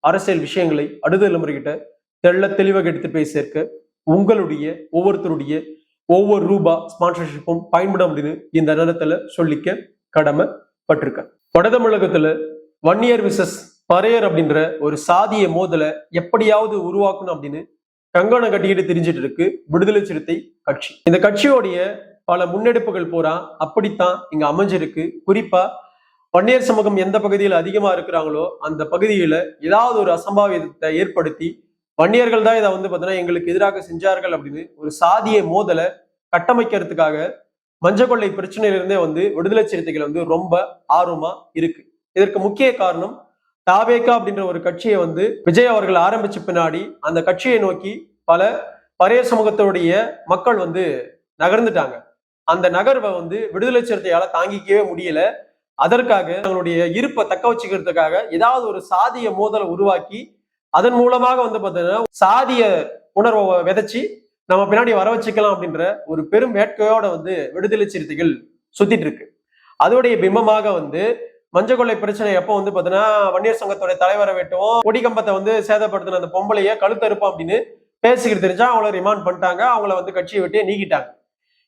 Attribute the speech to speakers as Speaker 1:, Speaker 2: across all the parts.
Speaker 1: அரசியல் விஷயங்களை அடுத்த தலைமுறைகிட்ட தெள்ள தெளிவாக எடுத்து போய் சேர்க்க உங்களுடைய ஒவ்வொருத்தருடைய ஒவ்வொரு ரூபா ஸ்பான்சர்ஷிப்பும் பயன்படும் அப்படின்னு இந்த நேரத்துல சொல்லிக்க கடமைப்பட்டிருக்கேன் வட தமிழகத்துல வன்னியர் விசஸ் பறையர் அப்படின்ற ஒரு சாதிய மோதலை எப்படியாவது உருவாக்கணும் அப்படின்னு கங்கணம் கட்டிக்கிட்டு தெரிஞ்சிட்டு இருக்கு விடுதலை சிறுத்தை கட்சி. இந்த கட்சியோடைய பல முன்னெடுப்புகள் பூரா அப்படித்தான் இங்க அமைஞ்சிருக்கு. குறிப்பா வன்னியர் சமூகம் எந்த பகுதியில் அதிகமா இருக்கிறாங்களோ அந்த பகுதியில ஏதாவது ஒரு அசம்பாவிதத்தை ஏற்படுத்தி வன்னியர்கள் தான் இதை வந்து பார்த்தீங்கன்னா எங்களுக்கு எதிராக செஞ்சார்கள் அப்படின்னு ஒரு சாதிய மோதலை கட்டமைக்கிறதுக்காக மஞ்சள் கொள்ளை பிரச்சனையிலிருந்தே வந்து விடுதலை சிறுத்தைகள் வந்து ரொம்ப ஆர்வமா இருக்கு. இதற்கு முக்கிய காரணம் தாவேகா அப்படின்ற ஒரு கட்சியை வந்து விஜய் அவர்கள் ஆரம்பிச்ச பின்னாடி அந்த கட்சியை நோக்கி பல பறைய சமூகத்தினுடைய மக்கள் வந்து நகர்ந்துட்டாங்க. அந்த நகர்வை வந்து விடுதலை சிறுத்தையால தாங்கிக்கவே முடியல. அதற்காக தங்களுடைய இருப்பை தக்க வச்சுக்கிறதுக்காக ஏதாவது ஒரு சாதிய மோதலை உருவாக்கி அதன் மூலமாக வந்து பார்த்தீங்கன்னா சாதிய உணர்வை விதைச்சி நம்ம பின்னாடி வர வச்சுக்கலாம் அப்படின்ற ஒரு பெரும் வேட்கையோட வந்து விடுதலை சிறுத்தைகள் சுத்திட்டு இருக்கு. அதோடைய பிம்பமாக வந்து மஞ்சள் கொள்ளை பிரச்சனை எப்போ வந்து பார்த்தீங்கன்னா வன்னியர் சங்கத்தோட தலைவரை வெட்டுவோம் கொடிக்கம்பத்தை வந்து சேதப்படுத்தின அந்த பொம்பளைய கழுத்தறுப்போம் அப்படின்னு பேசிக்கிட்டு தெரிஞ்சா அவங்கள ரிமாண்ட் பண்ணிட்டாங்க அவங்கள வந்து கட்சியை விட்டு நீக்கிட்டாங்க.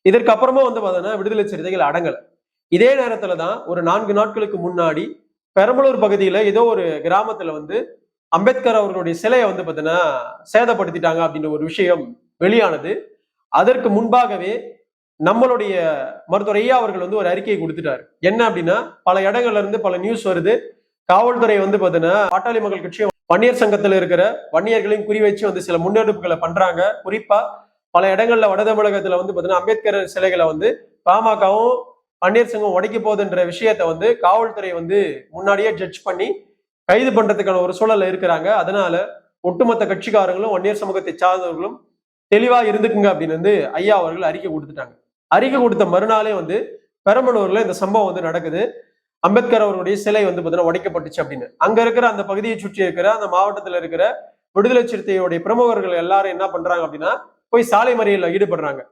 Speaker 1: இதற்கப்புறமா வந்து பார்த்தீங்கன்னா விடுதலை சிறுத்தைகள் அடங்கலை. இதே நேரத்துல தான் ஒரு நான்கு நாட்களுக்கு முன்னாடி பெரம்பலூர் பகுதியில ஏதோ ஒரு கிராமத்துல வந்து அம்பேத்கர் அவர்களுடைய சிலையை வந்து பார்த்தீங்கன்னா சேதப்படுத்திட்டாங்க அப்படின்ற ஒரு விஷயம் வெளியானது. அதற்கு முன்பாகவே நம்மளுடைய மருத்துவர் ஐயா அவர்கள் வந்து ஒரு அறிக்கையை கொடுத்துட்டாரு. என்ன அப்படின்னா பல இடங்கள்ல இருந்து பல நியூஸ் வருது. காவல்துறை வந்து பார்த்தீங்கன்னா பாட்டாளி மக்கள் கட்சியும் வன்னியர் சங்கத்துல இருக்கிற வன்னியர்களையும் குறி வச்சு வந்து சில முன்னெடுப்புகளை பண்றாங்க. குறிப்பா பல இடங்கள்ல வட தமிழகத்துல வந்து பார்த்தீங்கன்னா அம்பேத்கர் சிலைகளை வந்து பாமகவும் வன்னியர் சங்கம் உடைக்க போகுதுன்ற விஷயத்த வந்து காவல்துறை வந்து முன்னாடியே ஜட்ஜ் பண்ணி கைது பண்றதுக்கான ஒரு சூழல்ல இருக்கிறாங்க. அதனால ஒட்டுமொத்த கட்சிக்காரங்களும் ஒன்னியர் சமூகத்தை சார்ந்தவர்களும் தெளிவா இருந்துக்குங்க அப்படின்னு வந்து ஐயா அவர்கள் அறிக்கை கொடுத்துட்டாங்க. அறிக்கை கொடுத்த மறுநாளே வந்து பெரம்பலூர்ல இந்த சம்பவம் வந்து நடக்குது. அம்பேத்கர் அவர்களுடைய சிலை வந்து பார்த்தீங்கன்னா உடைக்கப்பட்டுச்சு அப்படின்னு. அங்க இருக்கிற அந்த பகுதியை சுற்றி இருக்கிற அந்த மாவட்டத்துல இருக்கிற விடுதலை சிறுத்தையுடைய பிரமுகர்கள் எல்லாரும் என்ன பண்றாங்க அப்படின்னா போய் சாலை மறியலில் ஈடுபடுறாங்க.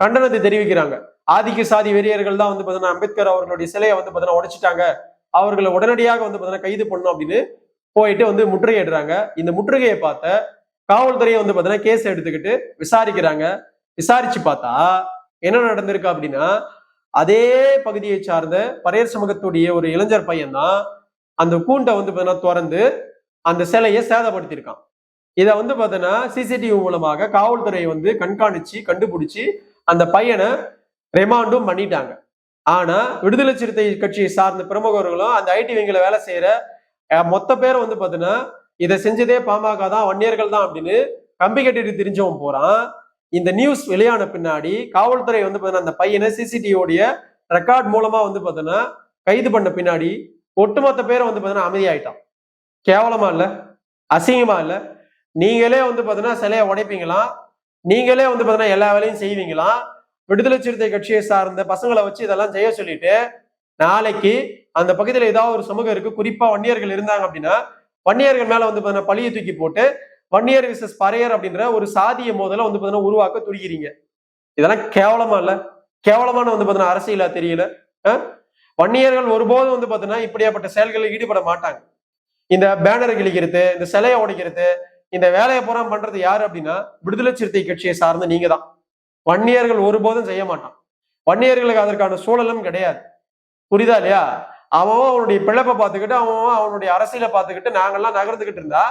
Speaker 1: கண்டனத்தை தெரிவிக்கிறாங்க. ஆதிக்க சாதி வெறியர்கள் தான் வந்து பார்த்தீங்கன்னா அம்பேத்கர் அவர்களுடைய சிலையை வந்து பார்த்தீங்கன்னா உடைச்சிட்டாங்க. அவர்களை உடனடியாக வந்து பார்த்தீங்கன்னா கைது பண்ணணும் அப்படின்னு போயிட்டு வந்து முற்றுகையிடுறாங்க. இந்த முற்றுகையை பார்த்த காவல்துறையை வந்து பார்த்தீங்கன்னா கேஸ் எடுத்துக்கிட்டு விசாரிக்கிறாங்க. விசாரிச்சு பார்த்தா என்ன நடந்திருக்கு அப்படின்னா அதே பகுதியை சார்ந்த பரையர் சமூகத்துடைய ஒரு இளைஞர் பையன் தான் அந்த கூண்டை வந்து பார்த்தீங்கன்னா திறந்து அந்த சிலையை சேதப்படுத்தியிருக்கான். இதை வந்து பார்த்தீங்கன்னா சிசிடிவி மூலமாக காவல்துறை வந்து கண்காணிச்சு கண்டுபிடிச்சு அந்த பையனை ரிமாண்டும் பண்ணிட்டாங்க. ஆனா விடுதலை சிறுத்தை கட்சியை சார்ந்த பிரமுகர்களும் அந்த ஐடி விங்கில வேலை செய்யற மொத்த பேர் வந்து பாத்தீங்கன்னா இதை செஞ்சதே பாமக தான் வன்னியர்கள் தான் அப்படின்னு கம்பி கட்டிட்டு தெரிஞ்சவன் போறான். இந்த நியூஸ் வெளியான பின்னாடி காவல்துறை வந்து பாத்தீங்கன்னா அந்த பையனை சிசிடிவியோடைய ரெக்கார்ட் மூலமா வந்து பாத்தீங்கன்னா கைது பண்ண பின்னாடி ஒட்டுமொத்த பேரை வந்து பாத்தீங்கன்னா அமைதியாயிட்டான். கேவலமா இல்ல அசிங்கமா இல்ல. நீங்களே வந்து பாத்தீங்கன்னா சிலையை உடைப்பீங்களா? நீங்களே வந்து பாத்தீங்கன்னா எல்லா வேலையும் செய்வீங்களா? விடுதலை சிறுத்தை கட்சியை சார்ந்த பசங்களை வச்சு இதெல்லாம் செய்ய சொல்லிட்டு நாளைக்கு அந்த பகுதியில் ஏதாவது ஒரு சமூகம் இருக்கு. குறிப்பா வன்னியர்கள் இருந்தாங்க அப்படின்னா வன்னியர்கள் மேல வந்து பார்த்தீங்கன்னா பழியை தூக்கி போட்டு வன்னியர் விசஸ் பறையர் அப்படின்ற ஒரு சாதிய மோதலை வந்து பார்த்தீங்கன்னா உருவாக்க துடிக்கிறீங்க. இதெல்லாம் கேவலமா இல்ல. கேவலமான வந்து பார்த்தீங்கன்னா அரசியலா தெரியல. வன்னியர்கள் ஒருபோதும் வந்து பாத்தீங்கன்னா இப்படியாப்பட்ட செயல்களில் ஈடுபட மாட்டாங்க. இந்த பேனர் கிழிக்கிறது இந்த சிலையை உடைக்கிறது இந்த வேலையை பூரா பண்றது யாரு அப்படின்னா விடுதலை சிறுத்தை கட்சியை சார்ந்த நீங்க தான் வன்னியர்கள் ஒருபோதும் செய்ய மாட்டான். வன்னியர்களுக்கு அதற்கான சூழலும் கிடையாது. புரியுதா இல்லையா? அவன் அவனுடைய பிழைப்பை பார்த்துக்கிட்டு அவன் அவனுடைய அரசியலை பார்த்துக்கிட்டு நாங்கெல்லாம் நகர்ந்துகிட்டு இருந்தா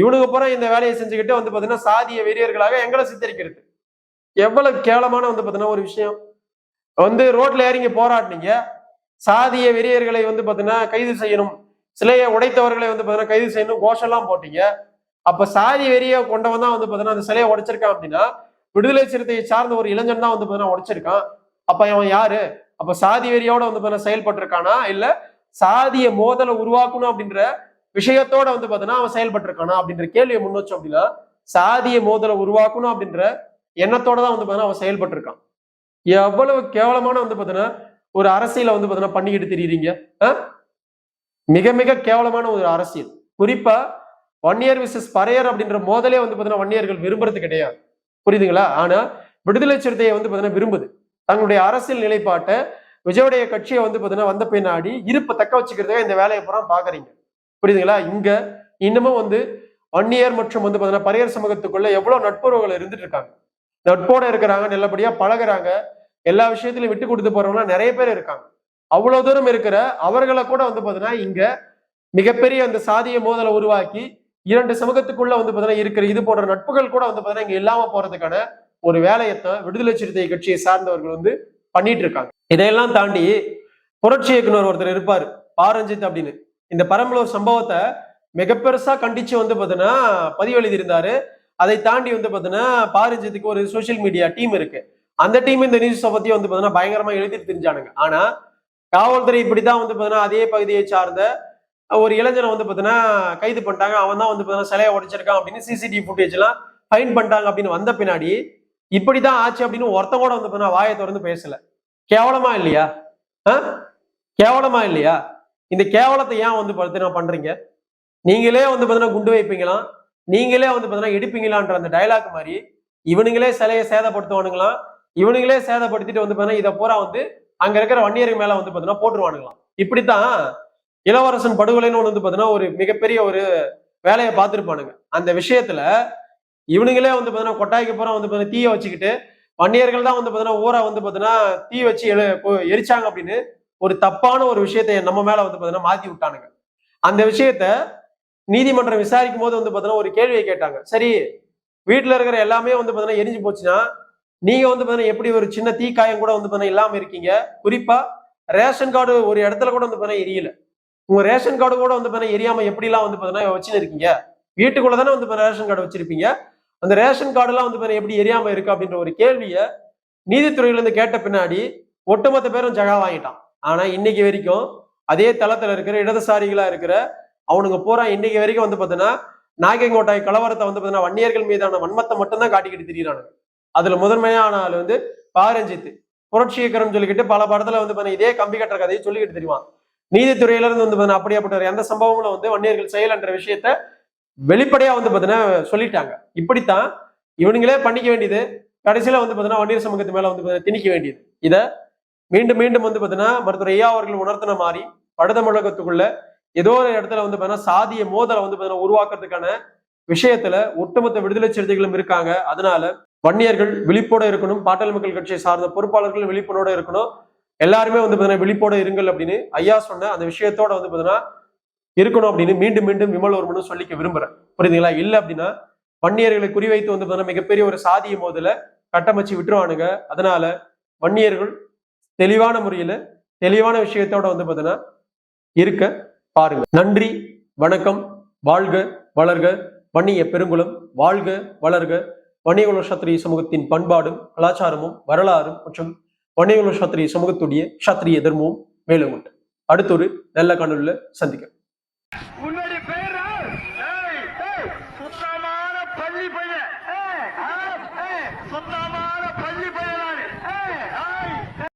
Speaker 1: இவனுக்கு புறம் இந்த வேலையை செஞ்சுக்கிட்டு வந்து பாத்தீங்கன்னா சாதிய வெறியர்களாக எங்களை சித்தரிக்கிறது. எவ்வளவு கேவலமான வந்து பாத்தீங்கன்னா ஒரு விஷயம். வந்து ரோட்ல இறங்கி போராடினீங்க. சாதிய வெறியர்களை வந்து பாத்தீங்கன்னா கைது செய்யணும். சிலையை உடைத்தவர்களை வந்து பாத்தீங்கன்னா கைது செய்யணும் கோஷம்லாம் போட்டீங்க. அப்ப சாதி வெறிய கொண்டவன் தான் வந்து பாத்தீங்கன்னா அந்த சிலையை உடைச்சிருக்கான் அப்படின்னா விடுதலை சிறுத்தையை சார்ந்த ஒரு இளைஞன் தான் வந்து பாத்தீங்கன்னா உடைச்சிருக்கான். அப்ப அவன் யாரு? அப்ப சாதி வெறியோட வந்து பாத்தீங்கன்னா செயல்பட்டிருக்கானா? இல்ல சாதிய மோதலை உருவாக்கணும் அப்படின்ற விஷயத்தோட வந்து பாத்தீங்கன்னா அவன் செயல்பட்டிருக்கானா அப்படின்ற கேள்வியை முன் வச்சோம் அப்படின்னா சாதிய மோதலை உருவாக்கணும் அப்படின்ற எண்ணத்தோட தான் வந்து பாத்தீங்கன்னா அவன் செயல்பட்டிருக்கான். எவ்வளவு கேவலமான வந்து பாத்தீங்கன்னா ஒரு அரசியலை வந்து பாத்தீங்கன்னா பண்ணிக்கிட்டு தெரியுறீங்க மிக மிக கேவலமான ஒரு அரசியல். குறிப்பா வன்னியர் விசஸ் பரையர் அப்படின்ற மோதலே வந்து பாத்தீங்கன்னா வன்னியர்கள் விரும்புறது கிடையாது. புரியுதுங்களா? ஆனா விடுதலை சிறுத்தையை வந்து பார்த்தீங்கன்னா விரும்புது. தங்களுடைய அரசியல் நிலைப்பாட்டை விஜயோடைய கட்சியை வந்து பார்த்தீங்கன்னா வந்த பின்னாடி இருப்பை தக்க வச்சுக்கிறதுக்காக இந்த வேலையை பூரா பாக்குறீங்க. புரியுதுங்களா? இங்க இன்னமும் வந்து வன்னியர் மற்றும் வந்து பார்த்தீங்கன்னா பரையர் சமூகத்துக்குள்ள எவ்வளவு நட்புறவுகள் இருந்துட்டு இருக்காங்க. நட்போட இருக்கிறாங்க நல்லபடியா பழகுறாங்க. எல்லா விஷயத்திலையும் விட்டு கொடுத்து போறவங்க நிறைய பேர் இருக்காங்க. அவ்வளவு தூரம் இருக்கிற அவர்களை கூட வந்து பார்த்தீங்கன்னா இங்க மிகப்பெரிய அந்த சாதிய மோதலை உருவாக்கி இரண்டு சமூகத்துக்குள்ள வந்து பாத்தீங்கன்னா இருக்கிற இது போன்ற நட்புகள் கூட வந்து பாத்தீங்கன்னா இங்க இல்லாம போறதுக்கான ஒரு வேலையத்தை விடுதலை சிறுத்தை கட்சியை சார்ந்தவர்கள் வந்து பண்ணிட்டு இருக்காங்க. இதையெல்லாம் தாண்டி புரட்சி இயக்குனர் ஒருத்தர் இருப்பாரு பாரஞ்சித் அப்படின்னு. இந்த பரம்பலூர் சம்பவத்தை மிக பெருசா கண்டிச்சு வந்து பாத்தீங்கன்னா பதிவு எழுதியிருந்தாரு அதை தாண்டி வந்து பாத்தீங்கன்னா பாரஞ்சித்துக்கு ஒரு சோஷியல் மீடியா டீம் இருக்கு. அந்த டீம் இந்த நியூஸை பத்தி வந்து பாத்தீங்கன்னா பயங்கரமா எழுதிட்டு தெரிஞ்சானுங்க. ஆனா காவல்துறை இப்படிதான் வந்து பாத்தீங்கன்னா அதே பகுதியை சார்ந்த ஒரு இளைஞனை வந்து பார்த்தீங்கன்னா கைது பண்ணிட்டாங்க. அவன் தான் வந்து பார்த்தீங்கன்னா சிலையை உடைச்சிருக்கான் அப்படின்னு சிசிடிவி ஃபுட்டேஜ் எல்லாம் ஃபைன் பண்ணிட்டாங்க அப்படின்னு வந்த பின்னாடி இப்படி தான் ஆச்சு அப்படின்னு ஒருத்தன் கூட வந்து பார்த்தீங்கன்னா வாயை திறந்து பேசல. கேவலமா இல்லையா? ஆ? கேவலமா இல்லையா? இந்த கேவலத்தை ஏன் வந்து பார்த்தீங்கன்னா பண்றீங்க? நீங்களே வந்து பார்த்தீங்கன்னா குண்டு வைப்பீங்களாம் நீங்களே வந்து பார்த்தீங்கன்னா எடுப்பீங்களான்ற அந்த டயலாக் மாதிரி இவனுங்களே சிலையை சேதப்படுத்துவானுங்களாம். இவனுங்களே சேதப்படுத்திட்டு வந்து பார்த்தீங்கன்னா இதை பூரா வந்து அங்க இருக்கிற வன்னியருக்கு மேல வந்து பார்த்தீங்கன்னா போட்டுருவானுங்களாம். இப்படித்தான் இளவரசன் படுகொலைன்னு ஒன்று வந்து பாத்தீங்கன்னா ஒரு மிகப்பெரிய ஒரு வேலையை பார்த்துருப்பானுங்க அந்த விஷயத்துல இவனுங்களே வந்து பார்த்தீங்கன்னா கொட்டாய்க்கு போற வந்து பார்த்தீங்கன்னா தீயை வச்சுக்கிட்டு வன்னியர்கள் தான் வந்து பார்த்தீங்கன்னா ஊரை வந்து பாத்தீங்கன்னா தீ வச்சு எழு எரிச்சாங்க அப்படின்னு ஒரு தப்பான ஒரு விஷயத்தை நம்ம மேல வந்து பார்த்தீங்கன்னா மாத்தி விட்டானுங்க அந்த விஷயத்த நீதிமன்றம் விசாரிக்கும் போது வந்து பார்த்தீங்கன்னா ஒரு கேள்வியை கேட்டாங்க சரி வீட்டில் இருக்கிற எல்லாமே வந்து பார்த்தீங்கன்னா எரிஞ்சு போச்சுன்னா நீங்க வந்து பார்த்தீங்கன்னா எப்படி ஒரு சின்ன தீக்காயம் கூட வந்து பார்த்தீங்கன்னா இல்லாமல் இருக்கீங்க குறிப்பா ரேஷன் கார்டு ஒரு இடத்துல கூட வந்து பார்த்தீங்கன்னா எரியல உங்க ரேஷன் கார்டு கூட வந்து பாத்தீங்கன்னா எரியாம எப்படிலாம் வந்து பாத்தீங்கன்னா வச்சுன்னு இருக்கீங்க வீட்டுக்குள்ள தானே வந்து பாத்தீங்கன்னா ரேஷன் கார்டு வச்சிருப்பீங்க. அந்த ரேஷன் கார்டு எல்லாம் வந்து பார்த்தீங்கன்னா எப்படி எரியாம இருக்கு அப்படின்ற ஒரு கேள்வியை நீதித்துறையிலேருந்து கேட்ட பின்னாடி ஒட்டுமொத்த பேரும் ஜகா வாங்கிட்டான். ஆனா இன்னைக்கு வரைக்கும் அதே தளத்துல இருக்கிற இடதுசாரிகளா இருக்கிற அவனுங்க பூரா இன்னைக்கு வரைக்கும் வந்து பாத்தீங்கன்னா நாகங்கோட்டாய் கலவரத்தை வந்து பாத்தீங்கன்னா வன்னியர்கள் மீதான வன்மத்தை மட்டும்தான் காட்டிக்கிட்டு திரியிறானுங்க. அதுல முதன்மையான ஆள் வந்து பாரஞ்சித். புரட்சி இயக்கரம் சொல்லிக்கிட்டு பல படத்துல வந்து பாத்தீங்கன்னா இதே கம்பி கட்டுற கதையை சொல்லிக்கிட்டு தெரியுவான் நீதித்துறையில இருந்து வந்து பாத்தீங்கன்னா அப்படியாப்பட்ட எந்த சம்பவங்களும் வந்து வன்னியர்கள் செயல் என்ற விஷயத்த வெளிப்படையா வந்து பாத்தீங்கன்னா சொல்லிட்டாங்க. இப்படித்தான் இவனுங்களே பண்ணிக்க வேண்டியது கடைசியில வந்து பாத்தீங்கன்னா வன்னியர் சமூகத்து மேல வந்து பார்த்தீங்கன்னா திணிக்க வேண்டியது. இத மீண்டும் மீண்டும் வந்து பாத்தீங்கன்னா மருத்துவர் ஐயா அவர்கள் உணர்த்தின மாதிரி வடதமிழகத்துக்குள்ள ஏதோ ஒரு இடத்துல வந்து பாத்தீங்கன்னா சாதிய மோதலை வந்து பாத்தீங்கன்னா உருவாக்குறதுக்கான விஷயத்துல ஒட்டுமொத்த விடுதலை சிறுத்தைகளும் இருக்காங்க. அதனால வன்னியர்கள் விழிப்போட இருக்கணும் பாட்டாளி மக்கள் கட்சியை சார்ந்த பொறுப்பாளர்கள் விழிப்புணோட இருக்கணும். எல்லாருமே வந்து பாத்தீங்கன்னா விழிப்போட இருங்கள் அப்படின்னு ஐயா சொன்ன அந்த விஷயத்தோட வந்து பாத்தீங்கன்னா இருக்கணும் அப்படின்னு மீண்டும் மீண்டும் விமல் ஒருமனும் சொல்லிக்க விரும்புறேன். புரியுதுங்களா? இல்ல அப்படின்னா வன்னியர்களை குறிவைத்து வந்து பார்த்தீங்கன்னா மிகப்பெரிய ஒரு சாதிய மோதல கட்டமைச்சு விட்டுருவானுங்க. அதனால வன்னியர்கள் தெளிவான முறையில தெளிவான விஷயத்தோட வந்து பாத்தீங்கன்னா இருக்க பாருங்க. நன்றி வணக்கம் வாழ்க வளர்க வன்னிய பெருங்குளம் வாழ்க வளர்க வன்னியகுல சத்திரிய சமூகத்தின் பண்பாடும் கலாச்சாரமும் வரலாறும் மற்றும் வன்னியகுல சத்திரிய சமூகத்துடைய சத்திரிய தர்மமும் மேலும் உண்டு. அடுத்த ஒரு நல்ல காணொலியில் சந்திக்கிறேன்